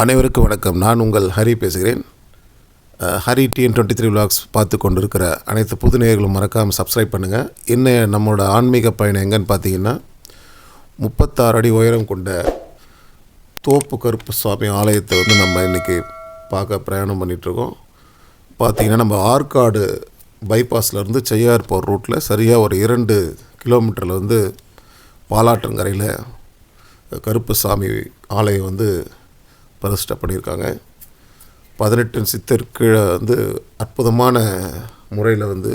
அனைவருக்கும் வணக்கம். நான் உங்கள் ஹரி பேசுகிறேன். Hari TN twenty three vlogs பார்த்து கொண்டிருக்கிற அனைத்து புது நேயர்களும் மறக்காமல் சப்ஸ்கிரைப் பண்ணுங்கள் என்ன நம்மளோட ஆன்மீக பயணம் எங்கன்னு பார்த்தீங்கன்னா முப்பத்தாறு அடி உயரம் கொண்ட தோப்பு கருப்பு சுவாமி ஆலயத்தை வந்து நம்ம இன்றைக்கி பார்க்க பிரயாணம் பண்ணிகிட்ருக்கோம் பார்த்தீங்கன்னா நம்ம ஆற்காடு பைபாஸ்லேருந்து செய்யார் போகிற ரூட்டில் சரியாக ஒரு இரண்டு கிலோமீட்டரில் வந்து பாலாற்றங்கரையில் கருப்பு சாமி ஆலயம் வந்து பிரதிஷ்டை பண்ணியிருக்காங்க பதினெட்டு சித்தர் கீழே வந்து அற்புதமான முறையில் வந்து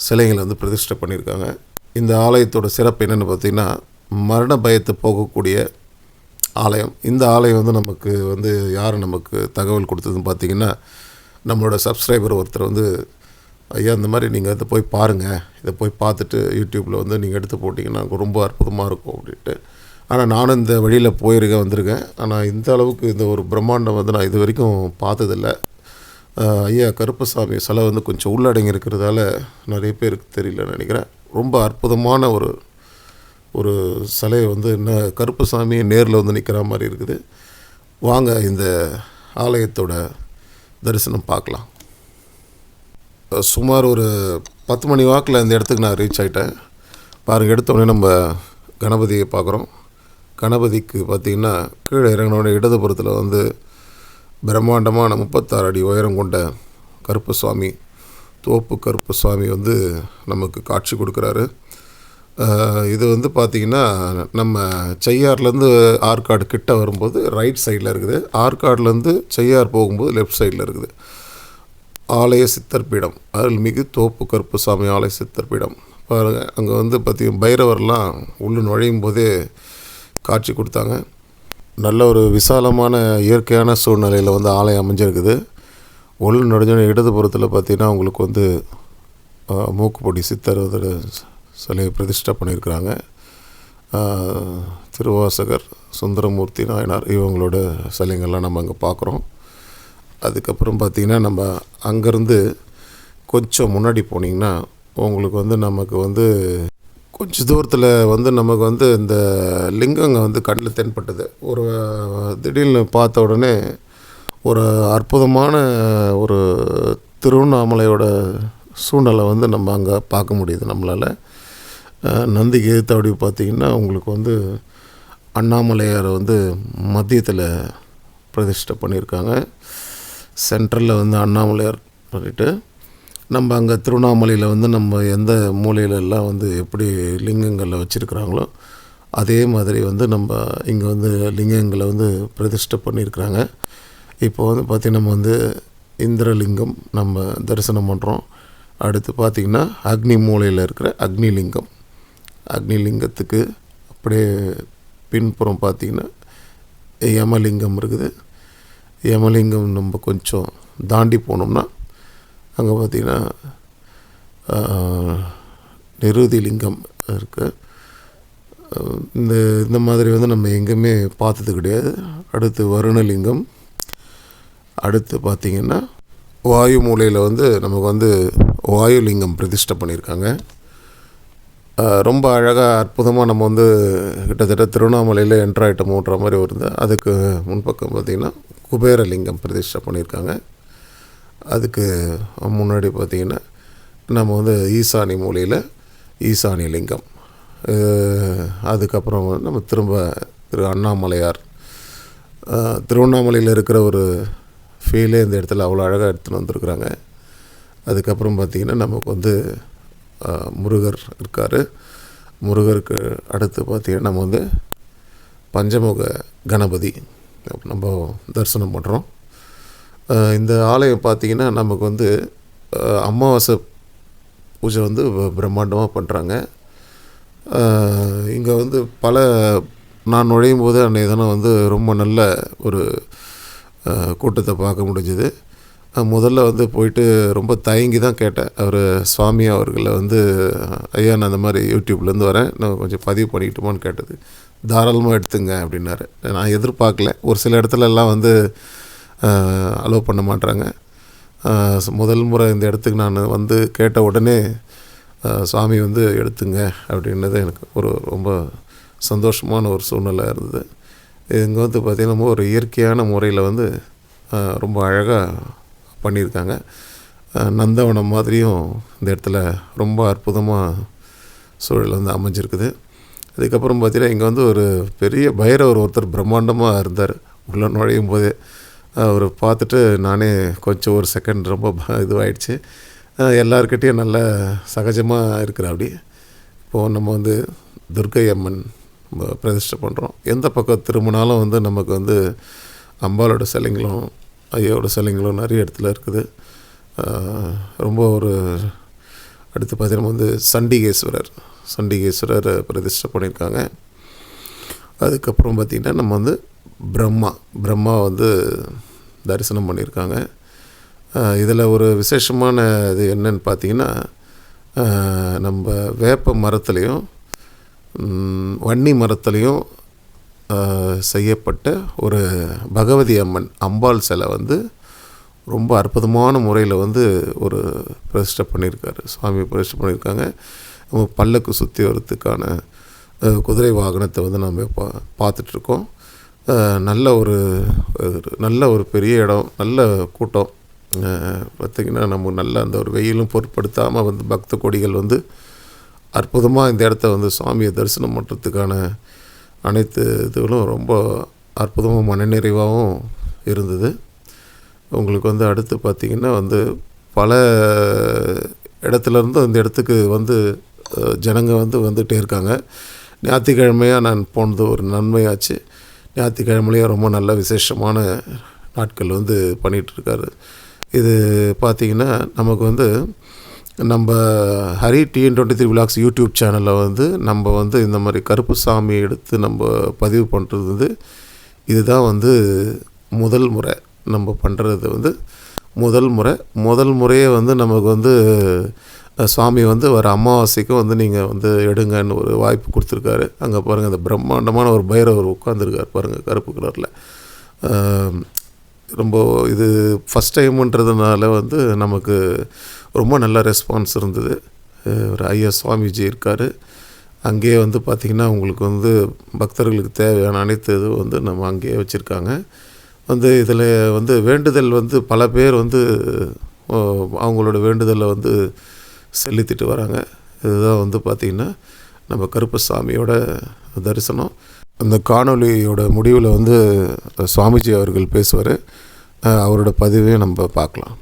சிலைகளை வந்து பிரதிஷ்டை பண்ணியிருக்காங்க இந்த ஆலயத்தோட சிறப்பு என்னென்னு பார்த்தீங்கன்னா மரண பயத்தை போகக்கூடிய ஆலயம். இந்த ஆலயம் வந்து நமக்கு வந்து யார் நமக்கு தகவல் கொடுத்ததுன்னு பார்த்தீங்கன்னா நம்மளோட சப்ஸ்கிரைபர் ஒருத்தர் வந்து ஐயா இந்த மாதிரி நீங்கள் இதை போய் பாருங்கள் இதை போய் பார்த்துட்டு யூடியூப்பில் வந்து நீங்கள் எடுத்து போட்டிங்கன்னா ரொம்ப அற்புதமாக இருக்கும் அப்படின்ட்டு. ஆனால் நானும் இந்த வழியில் போயிருக்கேன் வந்திருக்கேன். ஆனால் இந்த அளவுக்கு இந்த ஒரு பிரம்மாண்டம் வந்து நான் இது வரைக்கும் பார்த்ததில்ல ஐயா கருப்பசாமி சிலை வந்து கொஞ்சம் உள்ளடங்கி இருக்கிறதால நிறைய பேருக்கு தெரியலன்னு நினைக்கிறேன். ரொம்ப அற்புதமான ஒரு ஒரு சிலையை வந்து என்ன கருப்பசாமியை நேரில் வந்து நிற்கிற மாதிரி இருக்குது. வாங்க இந்த ஆலயத்தோட தரிசனம் பார்க்கலாம். சுமார் ஒரு பத்து மணி வாக்கில் இந்த இடத்துக்கு நான் ரீச் ஆகிட்டேன் பாருங்கள் எடுத்தோடனே நம்ம கணபதியை பார்க்குறோம். கணபதிக்கு பார்த்திங்கன்னா கீழே இறங்கினோட இடதுபுறத்தில் வந்து பிரம்மாண்டமான முப்பத்தாறு அடி உயரம் கொண்ட கருப்பு சுவாமி தோப்பு கருப்பு சுவாமி வந்து நமக்கு காட்சி கொடுக்குறாரு. இது வந்து பார்த்திங்கன்னா நம்ம செய்யார்லேருந்து ஆற்காடு கிட்ட வரும்போது ரைட் சைடில் இருக்குது. ஆற்காடுலேருந்து செய்யார் போகும்போது லெஃப்ட் சைடில் இருக்குது. ஆலய சித்தர் பீடம் அருள்மிகு தோப்பு கருப்புசாமி ஆலய சித்தர் பீடம் பாருங்கள் அங்கே வந்து பார்த்திங்க பைரவர்லாம் உள்ளே நுழையும் போதே காட்சி கொடுத்தாங்க. நல்ல ஒரு விசாலமான இயற்கையான சூழ்நிலையில் வந்து ஆலயம் அமைஞ்சிருக்குது. உள் நுழைஞ்சோட இடதுபுறத்தில் பார்த்தீங்கன்னா உங்களுக்கு வந்து மூக்குப்பொடி சித்தர் வந்து சிலையை பிரதிஷ்டை பண்ணியிருக்கிறாங்க. திருவாசகர் சுந்தரமூர்த்தி நாயனார் இவங்களோட சிலைங்கள்லாம் நம்ம அங்கே பார்க்குறோம் அதுக்கப்புறம் பார்த்திங்கன்னா நம்ம அங்கேருந்து கொஞ்சம் முன்னாடி போனீங்கன்னா உங்களுக்கு வந்து நமக்கு வந்து கொஞ்சம் தூரத்தில் வந்து நமக்கு வந்து இந்த லிங்கங்க வந்து கண்ணில் தென்பட்டது. ஒரு திடீர்னு பார்த்த உடனே ஒரு அற்புதமான ஒரு திருவண்ணாமலையோட சூழ்நிலை வந்து நம்ம அங்கே பார்க்க முடியுது நம்மளால். நந்தி நந்திக்கு எதிர்த்தபடி பார்த்திங்கன்னா உங்களுக்கு வந்து அண்ணாமலையாரை வந்து மத்தியத்தில் பிரதிஷ்டை பண்ணியிருக்காங்க. சென்ட்ரலில் வந்து அண்ணாமலையார் பண்ணிட்டு நம்ம அங்கே திருவண்ணாமலையில் வந்து நம்ம எந்த மூலையிலெல்லாம் வந்து எப்படி லிங்கங்களை வச்சுருக்குறாங்களோ அதே மாதிரி வந்து நம்ம இங்கே வந்து லிங்கங்களை வந்து பிரதிஷ்டை பண்ணியிருக்கிறாங்க இப்போ வந்து பார்த்திங்கன்னா நம்ம வந்து இந்திரலிங்கம் நம்ம தரிசனம் பண்ணுறோம் அடுத்து பார்த்திங்கன்னா அக்னி மூலையில் இருக்கிற அக்னி லிங்கம் அக்னி லிங்கத்துக்கு அப்படியே பின்புறம் பார்த்திங்கன்னா யமலிங்கம் இருக்குது. யமலிங்கம் நம்ம கொஞ்சம் தாண்டி போனோம்னா அங்கே பார்த்திங்கன்னா நிருதி லிங்கம் இருக்குது இந்த இந்த மாதிரி வந்து நம்ம எங்கேயுமே பார்த்தது கிடையாது. அடுத்து வருணலிங்கம். அடுத்து பார்த்திங்கன்னா வாயு மூலையில் வந்து நமக்கு வந்து வாயு லிங்கம் பிரதிஷ்டை பண்ணியிருக்காங்க. ரொம்ப அழகாக அற்புதமாக நம்ம வந்து கிட்டத்தட்ட திருவண்ணாமலையில் என்ட்ரு ஆகிட்டோமோன்ற மாதிரி வருது அதுக்கு முன்பக்கம் பார்த்திங்கன்னா குபேரலிங்கம் பிரதிஷ்டை பண்ணியிருக்காங்க. அதுக்கு முன்னாடி பார்த்திங்கன்னா நம்ம வந்து ஈசானி மூலையில் ஈசானி லிங்கம். அதுக்கப்புறம் நம்ம திரும்ப திரு அண்ணாமலையார். திருவண்ணாமலையில் இருக்கிற ஒரு ஃபீலே இந்த இடத்துல அவ்வளோ அழகாக எடுத்துன்னு வந்திருக்குறாங்க. அதுக்கப்புறம் பார்த்திங்கன்னா நமக்கு வந்து முருகர் இருக்கார். முருகருக்கு அடுத்து பார்த்திங்கன்னா நம்ம வந்து பஞ்சமுக கணபதி. நம்ம தரிசனம் பண்ணுறோம் இந்த ஆலயம் பார்த்திங்கன்னா நமக்கு வந்து அமாவாசை பூஜை வந்து பிரம்மாண்டமாக பண்ணுறாங்க இங்கே வந்து பல நான் நுழையும் போது அன்றைய தினம் வந்து ரொம்ப நல்ல ஒரு கூட்டத்தை பார்க்க முடிஞ்சுது. முதல்ல வந்து போயிட்டு ரொம்ப தயங்கி தான் கேட்டேன். அவர் சுவாமி அவர்களை வந்து ஐயா நான் அந்த மாதிரி யூடியூப்லேருந்து வரேன். நான் கொஞ்சம் பதிவு பண்ணிக்கிட்டுமான்னு கேட்டது. தாராளமாக எடுத்துங்க அப்படின்னாரு. நான் எதிர்பார்க்கல. ஒரு சில இடத்துலலாம் வந்து அலோவ் பண்ண மாட்டாங்க முதல் முறை இந்த இடத்துக்கு நான் வந்து கேட்ட உடனே சாமி வந்து எடுத்துங்க அப்படின்னது எனக்கு ஒரு ரொம்ப சந்தோஷமான ஒரு சூழ்நிலை இருந்தது. இங்கே வந்து பார்த்திங்கன்னா ஒரு இயற்கையான முறையில் வந்து ரொம்ப அழகாக பண்ணியிருக்காங்க. நந்தவனம் மாதிரியும் இந்த இடத்துல ரொம்ப அற்புதமாக சூழல் வந்து அமைஞ்சிருக்குது. அதுக்கப்புறம் பார்த்தீங்கன்னா இங்கே வந்து ஒரு பெரிய பைரவர் ஒருத்தர் பிரம்மாண்டமாக இருந்தார். உள்ளே நுழையும் போதே அவரை பார்த்துட்டு நானே கொஞ்சம் ஒரு செகண்ட் ரொம்ப ப- எல்லாருக்கிட்டேயும் நல்ல சகஜமாக இருக்கிற அப்படி இப்போது நம்ம வந்து துர்க்கை அம்மன் பிரதிஷ்டை பண்ணுறோம் எந்த பக்கம் திரும்பினாலும் வந்து நமக்கு வந்து அம்பாலோட சிலைங்களும் ஐயோட சிலைங்களும் நிறைய இடத்துல இருக்குது. ரொம்ப ஒரு அடுத்து பார்த்தீங்கன்னா வந்து சண்டிகேஸ்வரர் சண்டிகேஸ்வரர் பிரதிஷ்டை பண்ணியிருக்காங்க. அதுக்கப்புறம் பார்த்திங்கன்னா நம்ம வந்து பிரம்மா. பிரம்மா வந்து தரிசனம் பண்ணியிருக்காங்க. இதில் ஒரு விசேஷமான இது என்னன்னு பார்த்தீங்கன்னா நம்ம வேப்ப மரத்துலேயும் வன்னி மரத்துலேயும் செய்யப்பட்ட ஒரு பகவதி அம்மன் அம்பாள் சிலை வந்து ரொம்ப அற்புதமான முறையில் வந்து ஒரு பிரதிஷ்டை பண்ணியிருக்காரு. சுவாமி பிரதிஷ்டை பண்ணியிருக்காங்க. நம்ம பல்லக்கு சுற்றி வரத்துக்கான குதிரை வாகனத்தை வந்து நம்ம பா பார்த்துட்ருக்கோம். நல்ல ஒரு நல்ல ஒரு பெரிய இடம் நல்ல கூட்டம். பார்த்திங்கன்னா நம்ம நல்ல அந்த ஒரு வெயிலும் பொருட்படுத்தாமல் வந்து பக்த கொடிகள் வந்து அற்புதமாக இந்த இடத்த வந்து சுவாமியை தரிசனம் பண்ணுறதுக்கான அனைத்து இதுகளும் ரொம்ப அற்புதமாக மனநிறைவாகவும் இருந்தது. உங்களுக்கு வந்து அடுத்து பார்த்திங்கன்னா வந்து பல இடத்துலேருந்து இந்த இடத்துக்கு வந்து ஜனங்கள் ஜனங்க வந்து வந்துகிட்டே இருக்காங்க. ஞாயிற்றுக்கிழமையாக நான் போனது ஒரு நன்மையாச்சு. ஞாயிற்றுக்கிழமையிலேயே ரொம்ப நல்ல விசேஷமான நாட்கள் வந்து பண்ணிகிட்ருக்காரு. இது பார்த்திங்கன்னா நமக்கு வந்து நம்ம Hari TN twenty three vlogs YouTube சேனலில் வந்து நம்ம வந்து இந்த மாதிரி கருப்பு சாமி எடுத்து நம்ம பதிவு பண்ணுறது வந்து இதுதான் வந்து முதல் முறை நம்ம பண்ணுறது வந்து முதல் முறை. முதல் முறையே வந்து நமக்கு வந்து சுவாமி வந்து வர அமாவாசைக்கும் வந்து நீங்கள் வந்து எடுங்கன்னு ஒரு வாய்ப்பு கொடுத்துருக்காரு. அங்கே பாருங்கள் அந்த பிரம்மாண்டமான ஒரு பைரவர் உட்காந்துருக்கார் பாருங்கள் கருப்பு கலரில். ரொம்ப இது ஃபஸ்ட் டைமுன்றதுனால வந்து நமக்கு ரொம்ப நல்ல ரெஸ்பான்ஸ் இருந்தது. ஒரு ஐயா சுவாமிஜி இருக்கார். அங்கேயே வந்து பார்த்திங்கன்னா உங்களுக்கு வந்து பக்தர்களுக்கு தேவையான அனைத்து இதுவும் வந்து நம்ம அங்கேயே வச்சுருக்காங்க. வந்து இதில் வந்து வேண்டுதல் வந்து பல பேர் வந்து அவங்களோட வேண்டுதலை வந்து செலுத்திட்டு வராங்க. இதுதான் வந்து பார்த்திங்கன்னா நம்ம கருப்பசாமியோட தரிசனம். அந்த காணொளியோட முடிவில் வந்து சுவாமிஜி அவர்கள் பேசுவார். அவரோட பதிவையும் நம்ம பார்க்கலாம்.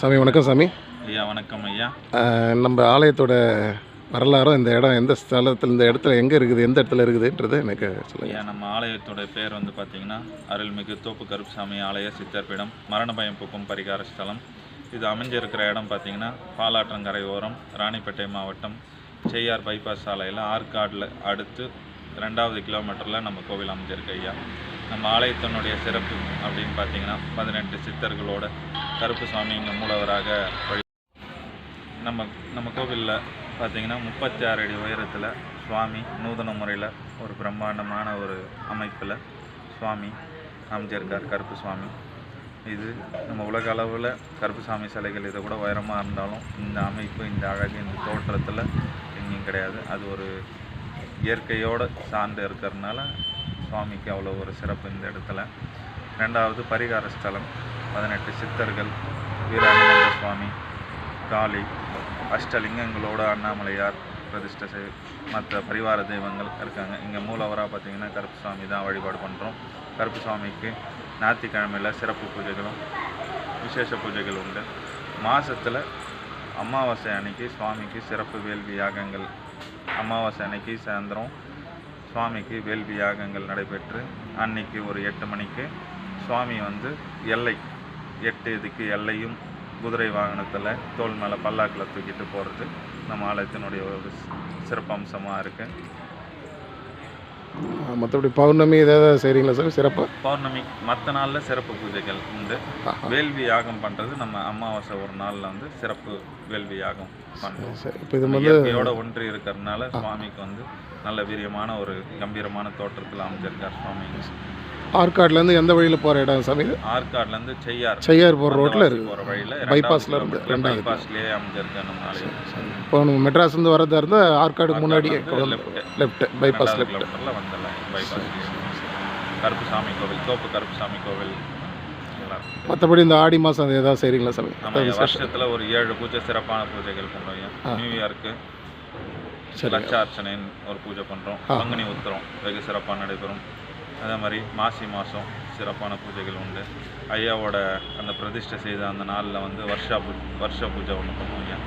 சாமி வணக்கம் சாமி. ஐயா வணக்கம் ஐயா. நம்ம ஆலயத்தோட வரலாறும் இந்த இடம் எந்த ஸ்தலத்தில் இந்த இடத்துல எங்கே இருக்குது எந்த இடத்துல இருக்குதுன்றது எனக்கு சொல்லுங்கள் ஐயா நம்ம ஆலயத்தோட பேர் வந்து பார்த்தீங்கன்னா அருள்மிகு தோப்பு கருப்புசாமி ஆலய சித்தர்பீடம் மரண பயம் போக்கும் பரிகார ஸ்தலம். இது அமைஞ்சிருக்கிற இடம் பார்த்தீங்கன்னா பாலாற்றங்கரை ஓரம் ராணிப்பேட்டை மாவட்டம் செய்யார் பைபாஸ் சாலையில் ஆற்காடில் அடுத்து ரெண்டாவது கிலோமீட்டரில் நம்ம கோவில் அமைஞ்சிருக்கு ஐயா. நம்ம ஆலயத்தினுடைய சிறப்பு அப்படின்னு பார்த்தீங்கன்னா பதினெட்டு சித்தர்களோட கருப்பு சுவாமி இங்கே மூலவராக வழி நம்ம நம்ம கோவிலில் பார்த்தீங்கன்னா முப்பத்தி ஆறு அடி உயரத்தில் சுவாமி நூதன முறையில் ஒரு பிரம்மாண்டமான ஒரு அமைப்பில் சுவாமி அமைஞ்சிருக்கார் கருப்பு சுவாமி. இது நம்ம உலக அளவில் கருப்புசாமி சிலைகள் இதை கூட உயரமாக இருந்தாலும் இந்த அமைப்பு இந்த அழகு இந்த தோற்றத்தில் எங்கேயும் கிடையாது. அது ஒரு இயற்கையோடு சார்ந்து இருக்கிறதுனால சுவாமிக்கு அவ்வளோ ஒரு சிறப்பு இந்த இடத்துல. ரெண்டாவது பரிகார ஸ்தலம் பதினெட்டு சித்தர்கள் வீரானந்த சுவாமி காளி அஷ்டலிங்கங்களோட அண்ணாமலையார் பிரதிஷ்டை செய் மற்ற பரிவார தெய்வங்கள் இருக்காங்க. இங்கே மூலவராக பார்த்திங்கன்னா கருப்பு சுவாமி தான் வழிபாடு பண்ணுறோம் கருப்பு சுவாமிக்கு ஞாயிற்றுக்கிழமையில் சிறப்பு பூஜைகளும் விசேஷ பூஜைகள் உண்டு. மாதத்தில் அமாவாசை அன்னைக்கு சுவாமிக்கு சிறப்பு வேள்வி யாகங்கள் அமாவாசை அன்னைக்கு சாயந்தரம் சுவாமிக்கு வேள்வி யாகங்கள் நடைபெற்று அன்னைக்கு ஒரு எட்டு மணிக்கு சுவாமி வந்து எல்லை எட்டு இதுக்கு எல்லையும் குதிரை வாகனத்தில் தோல் மேலே பல்லாக்கில் தூக்கிட்டு போகிறது நம்ம ஆலயத்தினுடைய ஒரு சிறப்பம்சமாக இருக்குது மற்றபடி பௌர்ணமி ஏதாவது செய்கிறீங்களா சார்? சிறப்பாக பௌர்ணமி மற்ற நாளில் சிறப்பு பூஜைகள் உண்டு. வேள்வி யாகம் பண்ணுறது நம்ம அமாவாசை ஒரு நாளில் வந்து சிறப்பு வேள்வி யாகம் பண்ணுறோம் சரி இப்போ இது வந்து இயற்கையோட ஒன்றி இருக்கிறதுனால சுவாமிக்கு வந்து நல்ல வீரியமான ஒரு கம்பீரமான தோற்றத்தில் அமைஞ்சிருக்கார் சுவாமி. ஆற்காட்லேருந்து எந்த வழியில் போகிற இடம் சாமி ஆற்காடுலேருந்து செய்யார். செய்யார் போகிற ரோட்டில் இருக்குது bypassல இருந்து ரெண்டாவது பைபாஸ்லேயே அமைஞ்சிருக்க நம்ம இப்போ நம்ம மெட்ராஸ்லேருந்து வரதா இருந்தால் ஆற்காடு முன்னாடியே. லெஃப்ட் பைபாஸ் லெஃப்ட் வந்துடலாம் பைபாஸ் கருப்புசாமி கோவில் தோப்பு கருப்புசாமி கோவில். எல்லாம் இருக்கு. மற்றபடி இந்த ஆடி மாதம் ஏதாவது செய்கிறீங்களா சாமி? வருஷத்துல ஒரு ஏழு பூஜை சிறப்பான பூஜைகள் பண்றோம் நியூ இயர்க்கு சரி லட்சார்ச்சனைன்னு ஒரு பூஜை பண்றோம். ஆ. பங்குனி உத்திரம் வெகு சிறப்பாக நடைபெறும். அதே மாதிரி மாசி மாதம் சிறப்பான பூஜைகள் உண்டு. ஐயாவோட அந்த பிரதிஷ்டை செய்த அந்த நாளில் வந்து வருஷா பூ வருஷ பூஜை ஒன்று பண்ணுவோம் ஐயா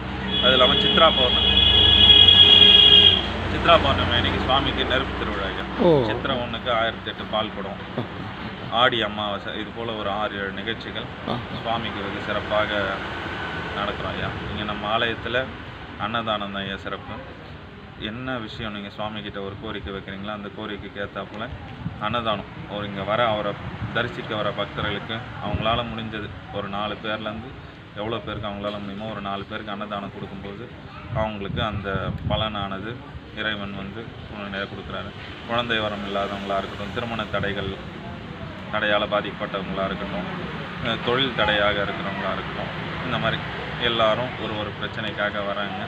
அது இல்லாமல் சித்ரா பௌர்ணமி. சித்ரா பௌர்ணமி அன்னைக்கு சுவாமிக்கு நெருப்பு திருவிழா ஐயா சித்திரை ஒன்றுக்கு ஆயிரத்தி எட்டு பால் குடம் ஆடி அமாவாசை இது போல் ஒரு ஆறு ஏழு நிகழ்ச்சிகள். சுவாமிக்கு வெகு சிறப்பாக நடக்கிறோம் ஐயா. இங்கே நம்ம ஆலயத்தில் அன்னதானம் தான் ஐயா சிறப்பு. என்ன விஷயம் நீங்கள் சுவாமிகிட்ட ஒரு கோரிக்கை வைக்கிறீங்களோ அந்த கோரிக்கைக்கு ஏற்றாப்புல அன்னதானம். ஒரு இங்கே வர அவரை தரிசிக்க வர பக்தர்களுக்கு அவங்களால முடிஞ்சது. ஒரு நாலு பேர்லேருந்து எவ்வளோ பேருக்கு அவங்களால முடியுமோ ஒரு நாலு பேருக்கு அன்னதானம் கொடுக்கும்போது அவங்களுக்கு அந்த பலனானது இறைவன் வந்து நிறைய கொடுக்குறாரு. குழந்தை வரம் இல்லாதவங்களா இருக்கட்டும் திருமண தடைகள் தடையால் பாதிக்கப்பட்டவங்களாக இருக்கட்டும் தொழில் தடையாக இருக்கிறவங்களா இருக்கட்டும் இந்த மாதிரி எல்லாரும் ஒரு ஒரு பிரச்சனைக்காக வராங்க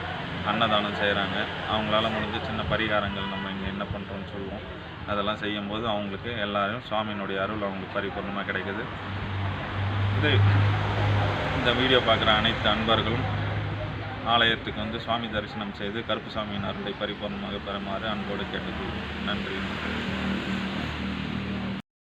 அன்னதானம் செய்கிறாங்க அவங்களால முடிஞ்ச சின்ன பரிகாரங்கள் நம்ம இங்கே என்ன பண்ணுறோம்னு சொல்லுவோம். அதெல்லாம் செய்யும்போது அவங்களுக்கு எல்லாரும் சுவாமியினுடைய அருள் அவங்களுக்கு பரிபூர்ணமாக கிடைக்குது. இது இந்த வீடியோ பார்க்குற அனைத்து அன்பர்களும் ஆலயத்துக்கு வந்து சுவாமி தரிசனம் செய்து கருப்பு சாமியின் அருளை பரிபூர்ணமாக பெறுமாறு அன்போடு கேட்டுக்கொள்வோம் நன்றி.